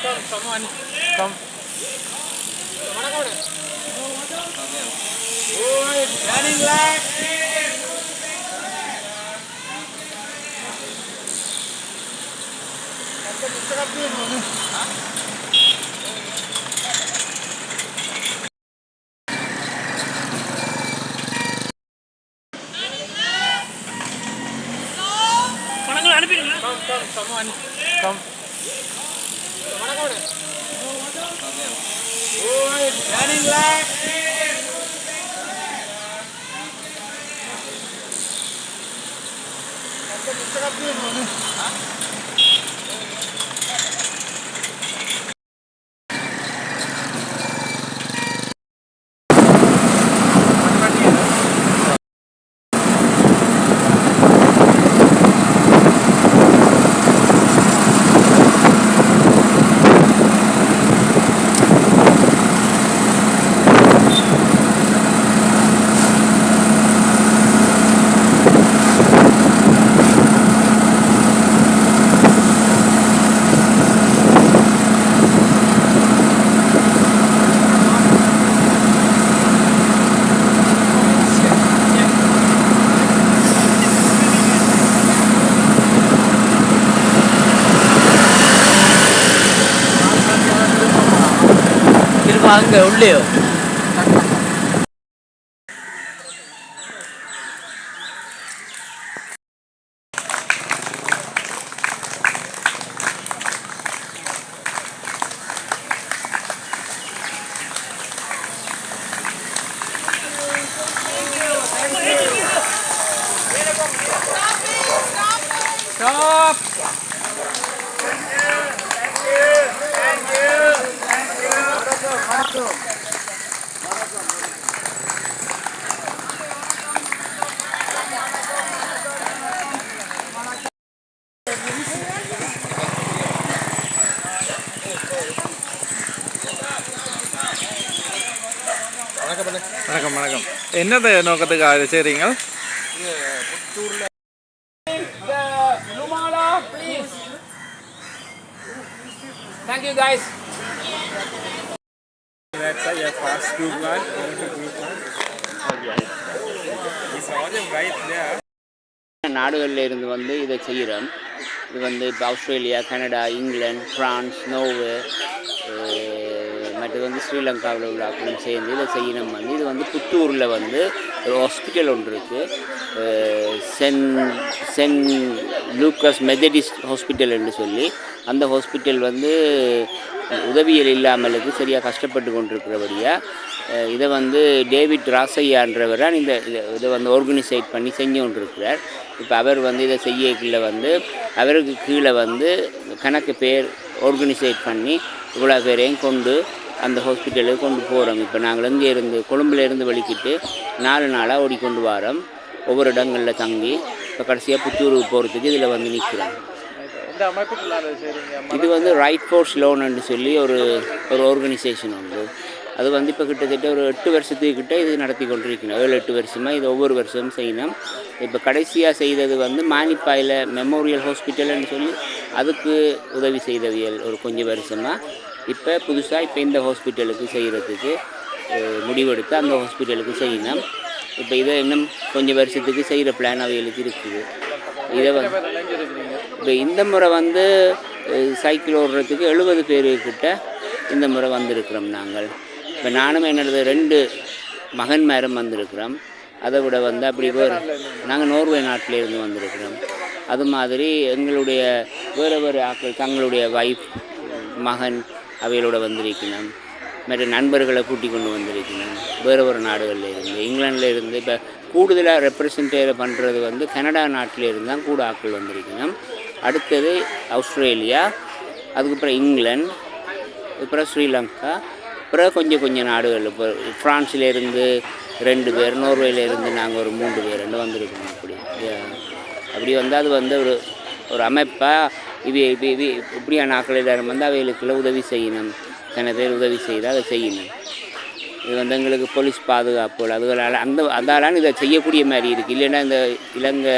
semua nih. Kom. Mana kau deh? Hah? Come, come, come on. Come. Good, running left. Huh? 黄牛柳。Stop! வணக்கம் வணக்கம் என்னது நோக்கத்துக்காக இதை செய்கிறீங்க Thank you guys. That's a fast group one. Group one. It's all right there. நாடுகளில் இருந்து வந்து இதை செய்கிறோம் இது வந்து இப்போ ஆஸ்திரேலியா கனடா இங்கிலாந்து பிரான்ஸ் அஹ், மற்றது வந்து ஸ்ரீலங்காவில் உள்ள ஆட்களும் சேர்ந்து இதை செய்யணும் வந்து. இது வந்து புத்தூரில் வந்து ஒரு ஹாஸ்பிட்டல் ஒன்று இருக்குது saint saint Lucas Methodist hospital என்று சொல்லி அந்த ஹாஸ்பிட்டல் வந்து உதவியல் இல்லாமலுக்கு சரியாக கஷ்டப்பட்டு கொண்டிருக்கிறபடியாக இதை வந்து டேவிட் ராசையான்றவர் தான் இந்த இதை இதை வந்து ஆர்கனைசேட் பண்ணி செஞ்சு கொண்டிருக்கிறார். இப்போ அவர் வந்து இதை செய்யக்குள்ள வந்து அவருக்கு கீழே வந்து கணக்கு பேர் ஆர்கனைசேட் பண்ணி இவ்வளோ பேரையும் கொண்டு அந்த ஹாஸ்பிட்டலுக்கு கொண்டு போகிறோம் இப்போ நாங்கள் இங்கே இருந்து கொழும்புல இருந்து வெளிக்கிட்டு நாலு நாளாக ஓடிக்கொண்டு வரோம். ஒவ்வொரு இடங்களில் தங்கி இப்போ கடைசியாக புத்தூருக்கு போகிறதுக்கு இதில் வந்து நிற்கிறோம் இது வந்து ரைட் ஃபோர்ஸ் லோன்னு சொல்லி ஒரு ஒரு ஆர்கனைசேஷன் உண்டு. அது வந்து இப்போ கிட்டத்தட்ட ஒரு எட்டு வருஷத்துக்கு கிட்ட இது நடத்தி கொண்டிருக்கணும் ஏழு எட்டு வருஷமாக இது ஒவ்வொரு வருஷமும் செய்யணும். இப்போ கடைசியாக செய்தது வந்து மானிப்பாயில் மெமோரியல் ஹாஸ்பிட்டல்னு சொல்லி அதுக்கு உதவி செய்தவியல் ஒரு கொஞ்சம் வருஷமாக இப்போ புதுசாக இப்போ இந்த ஹாஸ்பிட்டலுக்கு செய்கிறதுக்கு முடிவெடுத்து அந்த ஹாஸ்பிட்டலுக்கு செய்யணும். இப்போ இதை இன்னும் கொஞ்சம் வருஷத்துக்கு செய்கிற பிளான் அவைகளுக்கு இருக்குது. இதை வந்து இப்போ இந்த முறை வந்து சைக்கிள் ஓடுறதுக்கு எழுபது பேருக்கிட்ட இந்த முறை வந்திருக்கிறோம் நாங்கள். இப்போ நானும் என்னோடது ரெண்டு மகன் மேரம் வந்திருக்கிறோம். அதை விட வந்து அப்படி வேறு நாங்கள் நோர்வே நாட்டிலேருந்து வந்திருக்கிறோம். அது மாதிரி எங்களுடைய வேறு வேறு ஆட்கள் தங்களுடைய வைஃப் மகன் அவைகளோட வந்திருக்கணும் மற்ற நண்பர்களை கூட்டி கொண்டு வந்திருக்கணும் வேறு ஒரு நாடுகளில் இருந்து இங்கிலாண்டில் இருந்து இப்போ கூடுதலாக ரெப்ரசன்டேட் பண்ணுறது வந்து கனடா நாட்டில் இருந்தால் தான் கூட ஆட்கள் வந்திருக்கணும் அடுத்தது ஆஸ்திரேலியா அதுக்கப்புறம் இங்கிலாந்து அப்புறம் ஸ்ரீலங்கா அப்புறம் கொஞ்சம் கொஞ்சம் நாடுகள். இப்போ ஃப்ரான்ஸிலேருந்து ரெண்டு பேர் நோர்வேல இருந்து நாங்கள் ஒரு மூன்று பேர் ரெண்டு வந்திருக்கோம் அப்படி அப்படி வந்து அது வந்து ஒரு ஒரு அமைப்பாக இது இது இது இப்படியான ஆக்களிடம் வந்து அவைகளுக்குள்ள உதவி செய்யணும் தன பேர் உதவி செய்தால் அதை செய்யணும் இது வந்து எங்களுக்கு போலீஸ் பாதுகாப்பு அதுகளால் அந்த அதாலான இதை செய்யக்கூடிய மாதிரி இருக்குது இல்லைன்னா இந்த இலங்கை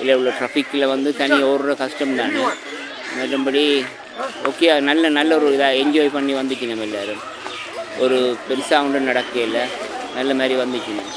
இல்லை உள்ள ட்ராஃபிக்கில் வந்து தனி ஓடுற கஷ்டம் தானே. மற்றபடி ஓகே நல்ல நல்ல ஒரு இதாக என்ஜாய் பண்ணி வந்துக்கணும் எல்லோரும். ஒரு பெருசாக ஒன்றும் நடக்கையில் நல்ல மாதிரி வந்துக்கணும்.